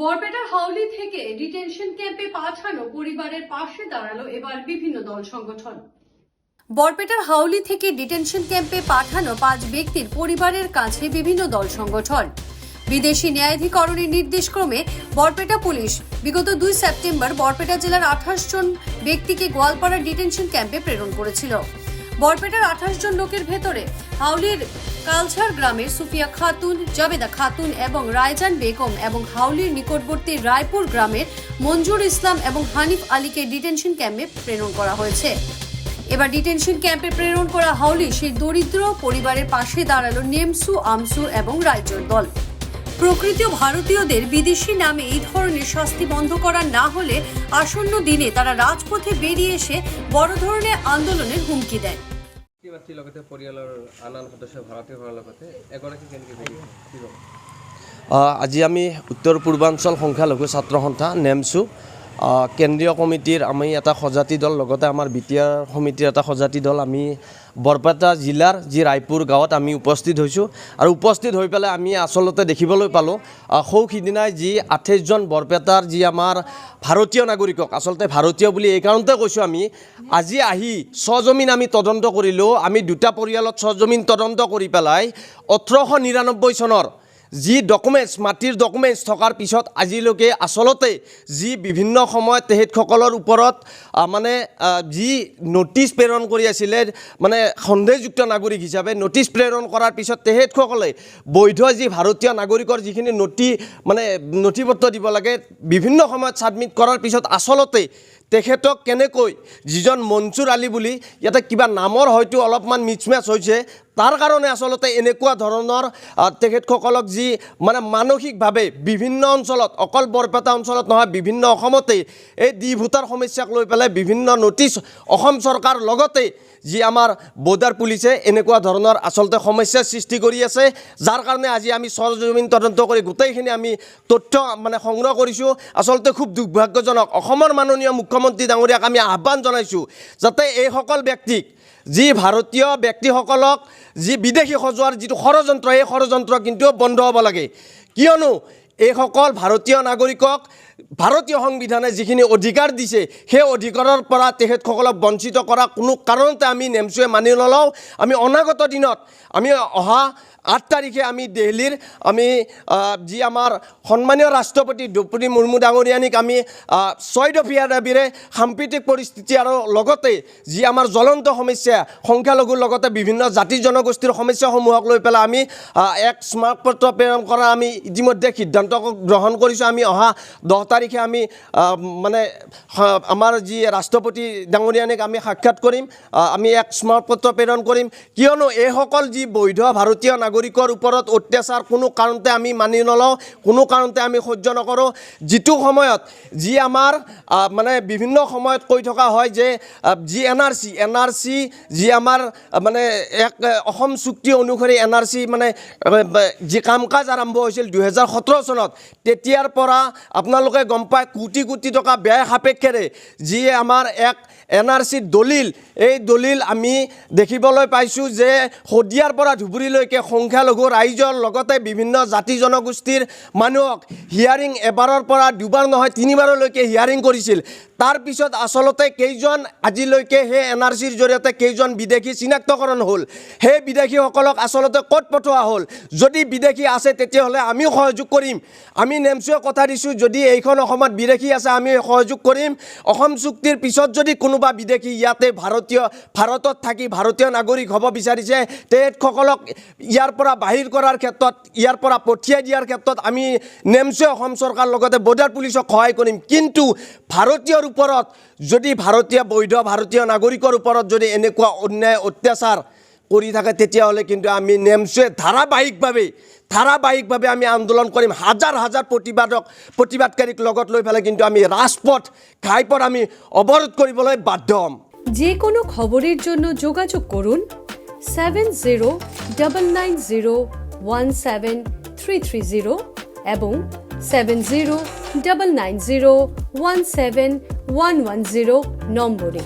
বরপেটার হাউলি থেকে ডিটেনশন ক্যাম্পে পাঠানো পরিবারের পাশে দাঁড়াল এবার বিভিন্ন দল সংগঠন। বরপেটার হাউলি থেকে ডিটেনশন ক্যাম্পে পাঠানো পাঁচ ব্যক্তির পরিবারের কাছে বিভিন্ন দল সংগঠন। বিদেশি ন্যায়াধিকরণের নির্দেশক্রমে বরপেটা পুলিশ বিগত দুই সেপ্টেম্বর বরপেটা জেলার আঠাশ জন ব্যক্তিকে গোয়ালপাড়া ডিটেনশন ক্যাম্পে প্রেরণ করেছিল। বরপেটার আঠাশ জন লোকের ভেতরে হাউলির কালছার গ্রামের সুফিয়া খাতুন, জাবেদা খাতুন এবং রায়জান বেগম এবং হাউলির নিকটবর্তী রায়পুর গ্রামের মঞ্জুর ইসলাম এবং হানিফ আলীকে ডিটেনশন ক্যাম্পে প্রেরণ করা হয়েছে। এবার ডিটেনশন ক্যাম্পে প্রেরণ করা হাউলি সেই দরিদ্র পরিবারের পাশে দাঁড়াল নেমসু, আমসু এবং রাইজোর দল। প্রকৃত ভারতীয়দের বিদেশি নামে এই ধরনের শাস্তি বন্ধ করা না হলে আসন্ন দিনে তারা রাজপথে বেরিয়ে এসে বড় ধরনের আন্দোলনের হুমকি দেয়। লগতে পৰিয়ালৰ আন আন সদস্য ভাৰতীয় হোৱাৰ লগতে এগৰাকী কেনেকৈ বেৰিয়ে কি ক'ব আহ, আজি আমি উত্তৰ পূৰ্বাঞ্চল সংখ্যালঘু ছাত্ৰ সন্থা আহ, কেন্দ্ৰীয় কমিটিৰ আমি এটা সজাতি দল, লগতে আমাৰ বি টি এটা সজাতি দল আমি বৰপেটা জিলাৰ যি ৰায়পুৰ গাঁৱত আমি উপস্থিত হৈছোঁ। আৰু উপস্থিত হৈ পেলাই আমি আচলতে দেখিবলৈ পালোঁ সৌ সিদিনাই যি আঠাইছজন বৰপেটাৰ যি আমাৰ ভাৰতীয় নাগৰিকক, আচলতে ভাৰতীয় বুলি এই কাৰণতে কৈছোঁ আমি, আজি আহি স্বজমিন আমি তদন্ত কৰিলোঁ। আমি দুটা পৰিয়ালত স্বজমিন তদন্ত কৰি পেলাই ওঠৰশ নিৰান্নব্বৈ চনৰ যি ডকুমেণ্টছ মাটিৰ ডকুমেণ্টছ থকাৰ পিছত আজিলৈকে আচলতে যি বিভিন্ন সময়ত তেখেতসকলৰ ওপৰত মানে যি ন'টিছ প্ৰেৰণ কৰি আছিলে মানে সন্দেহযুক্ত নাগৰিক হিচাপে ন'টিছ প্ৰেৰণ কৰাৰ পিছত তেখেতসকলে বৈধ যি ভাৰতীয় নাগৰিকৰ যিখিনি নথি মানে নথি পত্ৰ দিব লাগে, বিভিন্ন সময়ত ছাবমিট কৰাৰ পিছত আচলতে তেখেতক কেনেকৈ যিজন মনচুৰ আলী বুলি, ইয়াতে কিবা নামৰ হয়তো অলপমান মিচমেচ হৈছে তাৰ কাৰণে আচলতে এনেকুৱা ধৰণৰ তেখেতসকলক যি মানে মানসিকভাৱে বিভিন্ন অঞ্চলত, অকল বৰপেটা অঞ্চলত নহয়, বিভিন্ন অসমতে এই ডি ভোটাৰ সমস্যাক লৈ পেলাই বিভিন্ন নটিচ অসম চৰকাৰ লগতে যি আমাৰ বৰ্ডাৰ পুলিচে এনেকুৱা ধৰণৰ আচলতে সমস্যাৰ সৃষ্টি কৰি আছে। যাৰ কাৰণে আজি আমি সৰজমিন তদন্ত কৰি গোটেইখিনি আমি তথ্য মানে সংগ্ৰহ কৰিছোঁ। আচলতে খুব দুৰ্ভাগ্যজনক। অসমৰ মাননীয় মুখ্যমন্ত্ৰী ডাঙৰীয়াক আমি আহ্বান জনাইছোঁ যাতে এইসকল ব্যক্তিক যি ভাৰতীয় ব্যক্তিসকলক যি বিদেশী সজোৱাৰ যিটো ষড়যন্ত্ৰ এই ষড়যন্ত্ৰ কিন্তু বন্ধ হ'ব লাগে। কিয়নো এইসকল ভাৰতীয় নাগৰিকক ভাৰতীয় সংবিধানে যিখিনি অধিকাৰ দিছে সেই অধিকাৰৰ পৰা তেখেতসকলক বঞ্চিত কৰা কোনো কাৰণতে আমি নেমচুৱে মানি নলওঁ। আমি অনাগত দিনত আমি অহা আঠ তাৰিখে আমি দিল্লীৰ আমি যি আমাৰ সন্মানীয় ৰাষ্ট্ৰপতি দ্ৰৌপদী মুৰ্মু ডাঙৰীয়ানীক আমি আহ, ছয় দফীয়া দাবীৰে সাম্প্ৰতিক পৰিস্থিতি আৰু লগতে যি আমাৰ জ্বলন্ত সমস্যা সংখ্যালঘুৰ লগতে বিভিন্ন জাতি জনগোষ্ঠীৰ সমস্যাসমূহক লৈ পেলাই আমি এক স্মাৰকপত্ৰ প্ৰেৰণ কৰাৰ আমি ইতিমধ্যে সিদ্ধান্ত গ্ৰহণ কৰিছোঁ। আমি অহা দহ তাৰিখে আমি মানে আমাৰ যি ৰাষ্ট্ৰপতি ডাঙৰীয়ানীক আমি সাক্ষাৎ কৰিম আমি এক স্মাৰকপত্ৰ প্ৰেৰণ কৰিম। কিয়নো এইসকল যি বৈধ ভাৰতীয় নাগৰিকৰ ওপৰত অত্যাচাৰ, কোনো কাৰণতে আমি মানি নলওঁ, কোনো কাৰণতে আমি সহ্য নকৰোঁ। যিটো সময়ত, যি আমাৰ মানে বিভিন্ন সময়ত কৈ থকা হয় যে যি এন আৰ চি, এন আৰ চি যি আমাৰ মানে এক অসম চুক্তি অনুসৰি এন আৰ চি মানে যি কাম কাজ আৰম্ভ হৈছিল দুহেজাৰ সোতৰ চনত, তেতিয়াৰ পৰা আপোনালোকে গম পায় কোটি কোটি টকা ব্যয় সাপেক্ষেৰে যি আমাৰ এক এন আৰ চিৰ দলিল। এই দলিল আমি দেখিবলৈ পাইছোঁ যে শদিয়াৰ পৰা ধুবুৰীলৈকে সংখ্যালঘু ৰাইজৰ লগতে বিভিন্ন জাতি জনগোষ্ঠীৰ মানুহক হিয়াৰিং এবাৰৰ পৰা দুবাৰ নহয়, তিনিবাৰলৈকে হিয়াৰিং কৰিছিল। তাৰপিছত আচলতে কেইজন আজিলৈকে সেই এন আৰ চিৰ জৰিয়তে কেইজন বিদেশি চিনাক্তকৰণ হ'ল, সেই বিদেশীসকলক আচলতে ক'ত পঠোৱা হ'ল? যদি বিদেশি আছে, তেতিয়াহ'লে আমিও সহযোগ কৰিম। আমি নেমচুৱে কথা দিছোঁ, যদি এইখন অসমত বিদেশি আছে আমি সহযোগ কৰিম। অসম চুক্তিৰ পিছত যদি কোনোবা বিদেশি ইয়াতে ভাৰতীয়, ভাৰতত থাকি ভাৰতীয় নাগৰিক হ'ব বিচাৰিছে, তেখেতসকলক ইয়াৰ পৰা বাহিৰ কৰাৰ ক্ষেত্ৰত, ইয়াৰ পৰা পঠিয়াই আমি নেমচুৱে অসম চৰকাৰ লগতে সহায় কৰিম। কিন্তু ভাৰতীয়ৰ ওপৰত, যদি ভাৰতীয়, বৈধ ভাৰতীয় নাগৰিকৰ ওপৰত যদি এনেকুৱা অন্যায়, অত্যাচাৰ কৰি থাকে, তেতিয়াহ'লে কিন্তু আমি নেমচুৱে ধাৰাবাহিকভাৱে ধাৰাবাহিকভাৱে আমি আন্দোলন কৰিম। হাজাৰ হাজাৰ প্ৰতিবাদক, প্ৰতিবাদকাৰীক লগত লৈ পেলাই কিন্তু আমি ৰাজপথ, ঘাইপথ আমি অৱৰোধ কৰিবলৈ বাধ্য হ'ম। যে কোনো খবরের জন্য যোগাযোগ করুন seven zero double nine zero one seven three three zero এবং seven zero double nine zero one seven one one zero নম্বরে।